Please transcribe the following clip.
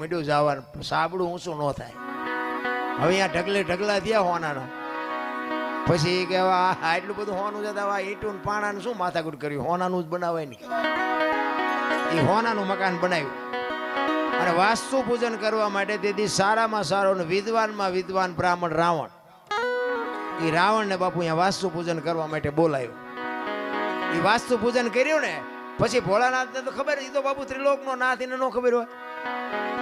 મીંડું જવાનું સાબડું ઊંચું ન થાય. હવે અહીંયા ઢગલે ઢગલા થયા હોનાના. પછી એ કહેવા આટલું બધું હોનું જતા આ ઈંટું પાણાનું શું માથાકૂટ કર્યું? હોનાનું જ બનાવાય નહીં. એ હોનાનું મકાન બનાવ્યું. અને વાસ્તુ પૂજન કરવા માટે તેથી સારામાં સારો ને વિદ્વાનમાં વિદ્વાન બ્રાહ્મણ રાવણ. એ રાવણને બાપુ અહીંયા વાસ્તુ પૂજન કરવા માટે બોલાયો. એ વાસ્તુ પૂજન કર્યું ને, પછી ભોળાનાથને તો ખબર એ તો બાપુ ત્રિલોકનો નાથ, એને ન ખબર હોય.